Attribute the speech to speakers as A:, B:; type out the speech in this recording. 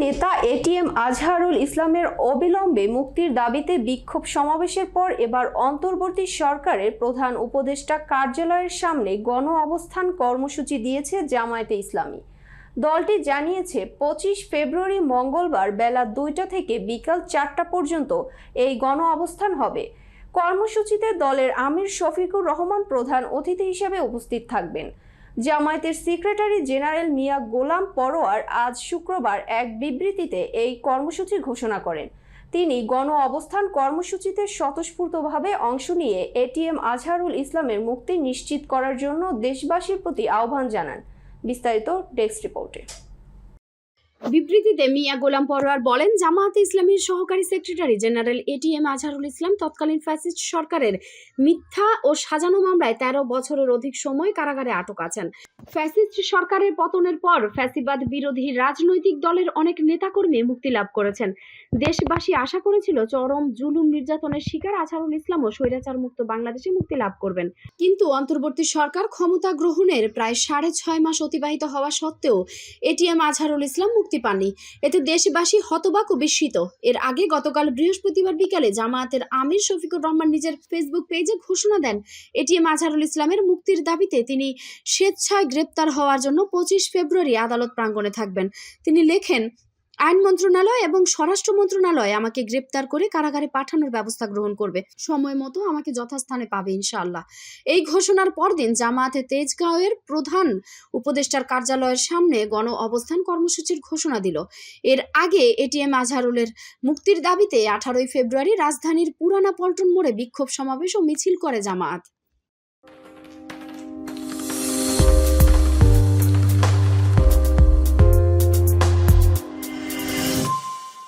A: নেতা এটিএম আজহারুল ইসলামের অবিলম্বে মুক্তির দাবিতে বিক্ষোভ সমাবেশের পর এবার অন্তর্বর্তী সরকারের প্রধান উপদেষ্টা কার্যালয়ের সামনে গণ অবস্থান কর্মসূচি দিয়েছে জামায়াতে ইসলামী। দলটি জানিয়েছে, পঁচিশ ফেব্রুয়ারি মঙ্গলবার বেলা দুইটা থেকে বিকাল চারটা পর্যন্ত এই গণ অবস্থান হবে। কর্মসূচিতে দলের আমির শফিকুর রহমান প্রধান অতিথি হিসেবে উপস্থিত থাকবেন। জামায়াতের সেক্রেটারি জেনারেল মিয়া গোলাম পরোয়ার আজ শুক্রবার এক বিবৃতিতে এই কর্মসূচি ঘোষণা করেন। তিনি গণ অবস্থান কর্মসূচিতে স্বতঃস্ফূর্তভাবে অংশ নিয়ে এটিএম আজহারুল ইসলামের মুক্তি নিশ্চিত করার জন্য দেশবাসীর প্রতি আহ্বান জানান। বিস্তারিত ডেস্ক রিপোর্টে।
B: বিবৃতিতে মিয়া গোলাম পরোয়ার বলেন, জামায়াতে ইসলামীর সহকারী secretary general ATM Azharul Islam তৎকালীন ফ্যাসিস্ট সরকারের মিথ্যা ও সাজানো মামলায় তেরো বছরের অধিক সময় কারাগারে আটক আছেন। ফ্যাসিস্ট সরকারের পতনের পর ফ্যাসিবাদ বিরোধী রাজনৈতিক দলের অনেক নেতাকর্মী মুক্তি লাভ করেছেন। দেশবাসী আশা করেছিল, চরম জুলুম নির্যাতনের শিকার আজহারুল ইসলাম ও স্বৈরাচার মুক্ত বাংলাদেশে মুক্তি লাভ করবেন। কিন্তু অন্তর্বর্তী সরকার ক্ষমতা গ্রহণের প্রায় সাড়ে ছয় মাস অতিবাহিত হওয়া সত্ত্বেও এটিএম আজহারুল ইসলাম মুক্তি পাননি। এতে দেশবাসী হতবাক ও বিস্মিত। এর আগে গতকাল বৃহস্পতিবার বিকালে জামায়াতের আমির শফিকুর রহমান নিজের ফেসবুক পেজে ঘোষণা দেন। এটিএম আজহারুল ইসলামের মুক্তির দাবিতে তিনি স্বেচ্ছায় গ্রেপ্তার হওয়ার জন্য পঁচিশ ফেব্রুয়ারি আদালত প্রাঙ্গণে থাকবেন। তিনি লেখেন আইন মন্ত্রণালয় এবং স্বরাষ্ট্র মন্ত্রণালয় আমাকে গ্রেপ্তার করে কারাগারে পাঠানোর ব্যবস্থা গ্রহণ করবে। সময় মতো আমাকে যথাস্থানে পাবে, ইনশাআল্লাহ। এই ঘোষণার পরদিন জামায়াতে তেজগাঁওয়ের প্রধান উপদেষ্টার কার্যালয়ের সামনে গণ অবস্থান কর্মসূচির ঘোষণা দিল। এর আগে এটিএম আজহারুলের মুক্তির দাবিতে আঠারোই ফেব্রুয়ারি রাজধানীর পুরানা পল্টন মোড়ে বিক্ষোভ সমাবেশ ও মিছিল করে জামায়াত।